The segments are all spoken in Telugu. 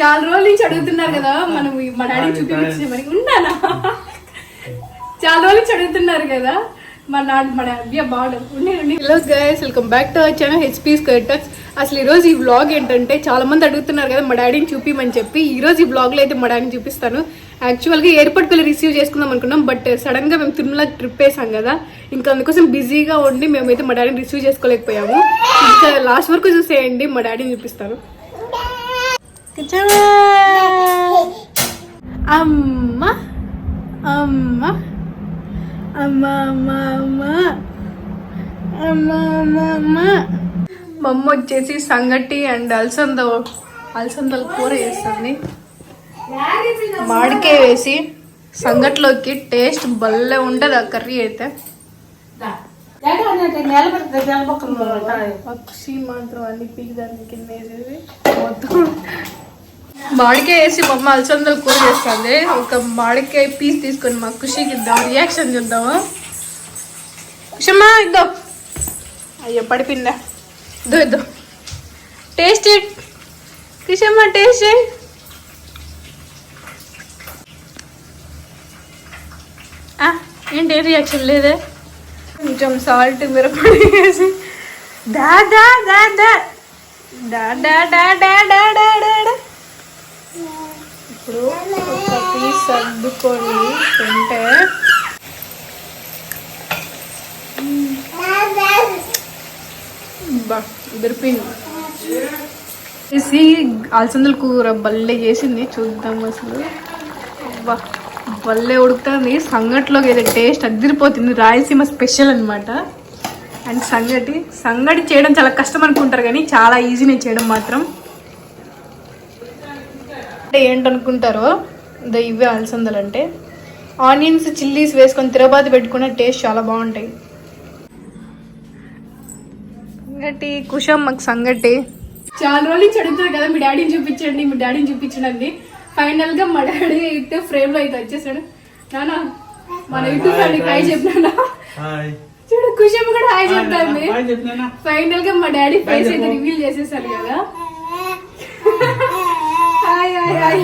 చాలా రోజుల నుంచి అడుగుతున్నారు కదా మనం ఈ మా డాడీ చూపించే మరి ఉన్నానా? చాలా రోజుల నుంచి అడుగుతున్నారు కదా మా నాడు మన అభ్య బాగుంది hello guys welcome back to our channel HPs కర్టర్స్ అసలు ఈరోజు ఈ వ్లాగ్ ఏంటంటే చాలా మంది అడుగుతున్నారు కదా మా డాడీని చూపిమని చెప్పి. ఈ రోజు ఈ వ్లాగ్లో అయితే మా డాడీని చూపిస్తాను. యాక్చువల్గా ఎయిర్పోర్ట్కి వెళ్ళి రిసీవ్ చేసుకుందాం అనుకున్నాం బట్ సడన్గా మేము తిరుమల ట్రిప్ వేసాం కదా. ఇంకా అందుకోసం బిజీగా ఉండి మేమైతే మా డాడీని రిసీవ్ చేసుకోలేకపోయాము. ఇంకా లాస్ట్ వరకు చూసేయండి మా డాడీని చూపిస్తాను. అమ్మ అమ్మ అమ్మ అమ్మ అమ్మ అమ్మ అమ్మ అమ్మ వచ్చేసి సంగటి అండ్ అలసంద అలసందల కూర చేస్తుంది. మాడికే వేసి సంగట్లోకి టేస్ట్ భలే ఉంటుంది ఆ కర్రీ అయితే. పక్షి మాత్రం అన్ని పీకి దాని కింద వేసేసి మొత్తం మామిడికాయ వేసి మా అమ్మ కూర చేస్తుంది. ఒక మామిడికాయ పీస్ తీసుకొని మా ఖుషికి ఇద్దాం రియాక్షన్ చూద్దాము ఖుషమ్మా ఇద్దాం. అయ్యో పడిపిందా? ఇద్దో ఇద్దాం టేస్ట్ ఇట్ ఖుషమ్మ టేస్ట్ ఇట్ ఏంటి? రియాక్షన్ లేదే? కొంచెం సాల్ట్ మిరపొడి వేసి. డా డా దా దా. డా డా డా డా డా డా డా డా ఇప్పుడు ఒక పీస్ సర్దుకొని తింటే. బా దొరికింది వేసి అలసందల కూర భలే చేసింది చూద్దాం అసలు. బా. వల్లే ఉడుకుతుంది. సంగటిలోకి అయితే టేస్ట్ అదిరిపోతుంది. రాయలసీమ స్పెషల్ అనమాట అండ్ సంగటి సంగటి చేయడం చాలా కష్టం అనుకుంటారు కానీ చాలా ఈజీ నేను చేయడం మాత్రం. అంటే ఏంటనుకుంటారో ద ఇవే అలసందలు అంటే ఆనియన్స్ చిల్లీస్ వేసుకొని తిరబాతి పెట్టుకున్న టేస్ట్ చాలా బాగుంటాయి. సంగటి కుషం మాకు సంగటి. చాలా రోజులు నుంచి అడుగుతారు కదా మీ డాడీని చూపించండి మీ డాడీని చూపించండి. ఫైనల్గా మా డాడీ అయితే ఫ్రేమ్లో అయితే వచ్చేసాడు. నానా మన యూట్యూబ్ ఫ్యామిలీకి హాయ్ చెప్పినా హాయ్ చూడు కుషం కూడా హాయ్ చెప్పినా ఫైనల్గా మా డాడీ ఫేస్ అయితే రివీల్ చేసేసారు కదా. హాయ్ హాయ్ హాయ్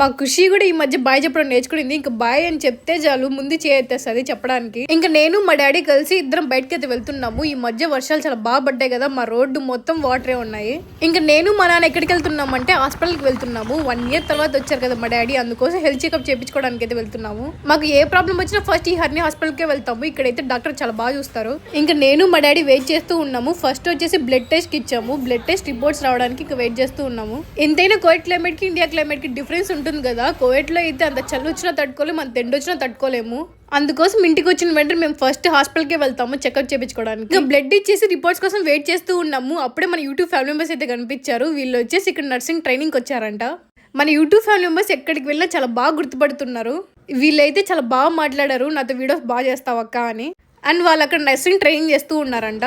మా ఖుషి కూడా ఈ మధ్య బాయ్ చెప్పడం నేర్చుకునింది. ఇంకా బాయ్ అని చెప్తే చాలు ముందు చేయెత్తేస్తుంది చెప్పడానికి. ఇంకా నేను మా డాడీ కలిసి ఇద్దరం బయటకి అయితే వెళ్తున్నాము. ఈ మధ్య వర్షాలు చాలా బాగా పడ్డాయి కదా మా రోడ్డు మొత్తం వాటరే ఉన్నాయి. ఇంకా నేను మా నాన్న ఎక్కడికి వెళ్తున్నాము అంటే హాస్పిటల్కి వెళ్తున్నాము. వన్ ఇయర్ తర్వాత వచ్చారు కదా మా డాడీ అందుకోసం హెల్త్ చెకప్ చేయించుకోవడానికి అయితే వెళ్తున్నాము. మాకు ఏ ప్రాబ్లం వచ్చినా ఫస్ట్ ఈ హర్ని హాస్పిటల్కే వెళ్తాము. ఇక్కడైతే డాక్టర్ చాలా బాగా చూస్తారు. ఇంకా నేను మా డాడీ వెయిట్ చేస్తూ ఉన్నాము. ఫస్ట్ వచ్చేసి బ్లడ్ టెస్ట్ ఇచ్చాము. బ్లడ్ టెస్ట్ రిపోర్ట్స్ రావడానికి ఇంకా వెయిట్ చేస్తూ ఉన్నాము. ఎంతైనా కోవిడ్ క్లైమేట్కి ఇండియా క్లైమేట్కి డిఫరెన్స్ ఉంటుంది ఉంటుంది కదా. కోవిడ్లో అయితే అంత చలి వచ్చినా తట్టుకోలేము అంత ఎండ వచ్చినా తట్టుకోలేము. అందుకోసం ఇంటికి వచ్చిన వెంటనే మేము ఫస్ట్ హాస్పిటల్కే వెళ్తాము చెకప్ చేయించుకోవడానికి ఇంకా బ్లడ్ ఇచ్చేసి రిపోర్ట్స్ కోసం వెయిట్ చేస్తూ ఉన్నాము. అప్పుడే మన యూట్యూబ్ ఫ్యామిలీ మెంబర్స్ అయితే కనిపించారు. వీళ్ళు వచ్చేసి ఇక్కడ నర్సింగ్ ట్రైనింగ్ వచ్చారంట. మన యూట్యూబ్ ఫ్యామిలీ మెంబర్స్ ఎక్కడికి వెళ్ళినా చాలా బాగా గుర్తుపడుతున్నారు. వీళ్ళైతే చాలా బాగా మాట్లాడారు. నాతో వీడియోస్ బాగా చేస్తావక్క అని. అండ్ వాళ్ళు అక్కడ నర్సింగ్ ట్రైనింగ్ చేస్తూ ఉన్నారంట.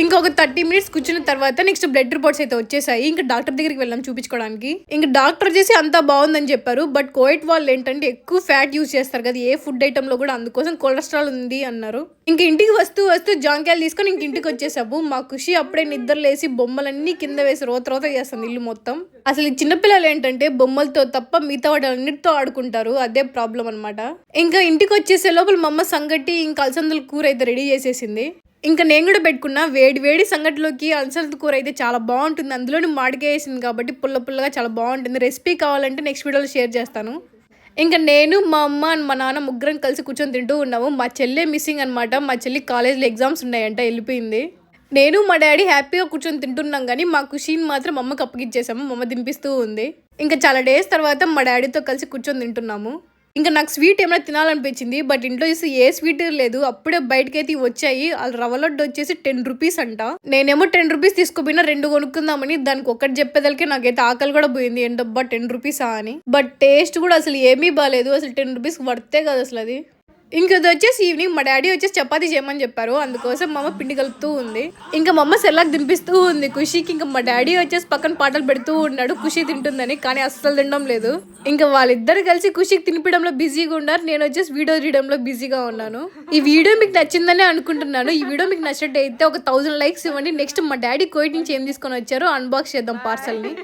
ఇంకొక థర్టీ మినిట్స్ కూర్చున్న తర్వాత నెక్స్ట్ బ్లడ్ రిపోర్ట్స్ అయితే వచ్చేసాయి. ఇంకా డాక్టర్ దగ్గరికి వెళ్ళాం చూపించుకోవడానికి. ఇంకా డాక్టర్ చేసి అంతా బాగుందని చెప్పారు. బట్ కోయిట్ వాళ్ళు ఏంటంటే ఎక్కువ ఫ్యాట్ యూజ్ చేస్తారు కదా ఏ ఫుడ్ ఐటమ్లో కూడా అందుకోసం కొలెస్ట్రాల్ ఉంది అన్నారు. ఇంక ఇంటికి వస్తూ వస్తూ జాంకాయలు తీసుకొని ఇంక ఇంటికి వచ్చేసాము. మా ఖుషి అప్పుడే నిద్రలేసి బొమ్మలన్నీ కింద వేసి రోత రోత చేస్తుంది ఇల్లు మొత్తం. అసలు చిన్నపిల్లలు ఏంటంటే బొమ్మలతో తప్ప మిగతా వాటన్నిటితో ఆడుకుంటారు. అదే ప్రాబ్లం అనమాట ఇంకా ఇంటికి వచ్చేసే లోపల మా అమ్మ సంగటి ఇంకా అలసందల కూర అయితే రెడీ చేసేసింది. ఇంకా నేను కూడా పెట్టుకున్నా. వేడి వేడి సంగటిలోకి అల్సల్ కూర అయితే చాలా బాగుంటుంది. అందులోని మాడికాయ వేసింది కాబట్టి పుల్ల పుల్లగా చాలా బాగుంటుంది. రెసిపీ కావాలంటే నెక్స్ట్ వీడియోలో షేర్ చేస్తాను. ఇంకా నేను మా అమ్మ అండ్ మా నాన్న ముగ్గురం కలిసి కూర్చొని తింటూ ఉన్నాము. మా చెల్లె మిస్సింగ్ అనమాట మా చెల్లి కాలేజ్లో ఎగ్జామ్స్ ఉన్నాయంట వెళ్ళిపోయింది. నేను మా డాడీ హ్యాపీగా కూర్చొని తింటున్నాం కానీ మా కుషీన్ మాత్రం మా అమ్మకి అప్పగిచ్చేసాము. మా అమ్మ దింపిస్తూ ఉంది. ఇంకా చాలా డేస్ తర్వాత మా డాడీతో కలిసి కూర్చొని తింటున్నాము. ఇంకా నాకు స్వీట్ ఏమైనా తినాలనిపించింది బట్ ఇంట్లో చూసి ఏ స్వీట్ లేదు. అప్పుడే బయటకి అయితే వచ్చాయి. ఆ రవ్వ లడ్డు వచ్చేసి టెన్ రూపీస్ అంట. నేనేమో టెన్ రూపీస్ తీసుకుపోయినా రెండు కొనుక్కుందామని దానికి ఒకటి చెప్పేదలకే నాకైతే ఆకలి కూడా పోయింది. ఏంటబ్బా టెన్ రూపీసా అని. బట్ టేస్ట్ కూడా అసలు ఏమీ బాగాలేదు అసలు టెన్ రూపీస్ వర్తే కదా అసలు అది. ఇంకా అది వచ్చేసి ఈవినింగ్ మా డాడీ వచ్చేసి చపాతీ చేయమని చెప్పారు. అందుకోసం మా అమ్మ పిండి కలుపుతూ ఉంది. ఇంకా మా అమ్మ సెల్లాకి తినిపిస్తూ ఉంది. ఖుషికి ఇంకా మా డాడీ వచ్చేసి పక్కన పాటలు పెడుతూ ఉన్నాడు. ఖుషి తింటుందని కానీ అస్సలు తినడం లేదు. ఇంకా వాళ్ళిద్దరు కలిసి ఖుషికి తినిపించడంలో బిజీగా ఉన్నారు. నేను వచ్చేసి వీడియో తీయడంలో బిజీగా ఉన్నాను. ఈ వీడియో మీకు నచ్చిందని అనుకుంటున్నాను. ఈ వీడియో మీకు నచ్చినట్టు అయితే ఒక థౌసండ్ లైక్స్ ఇవ్వండి. నెక్స్ట్ మా డాడీ కోయిట్ నుంచి ఏం తీసుకొని వచ్చారో అన్బాక్స్ చేద్దాం పార్సల్ని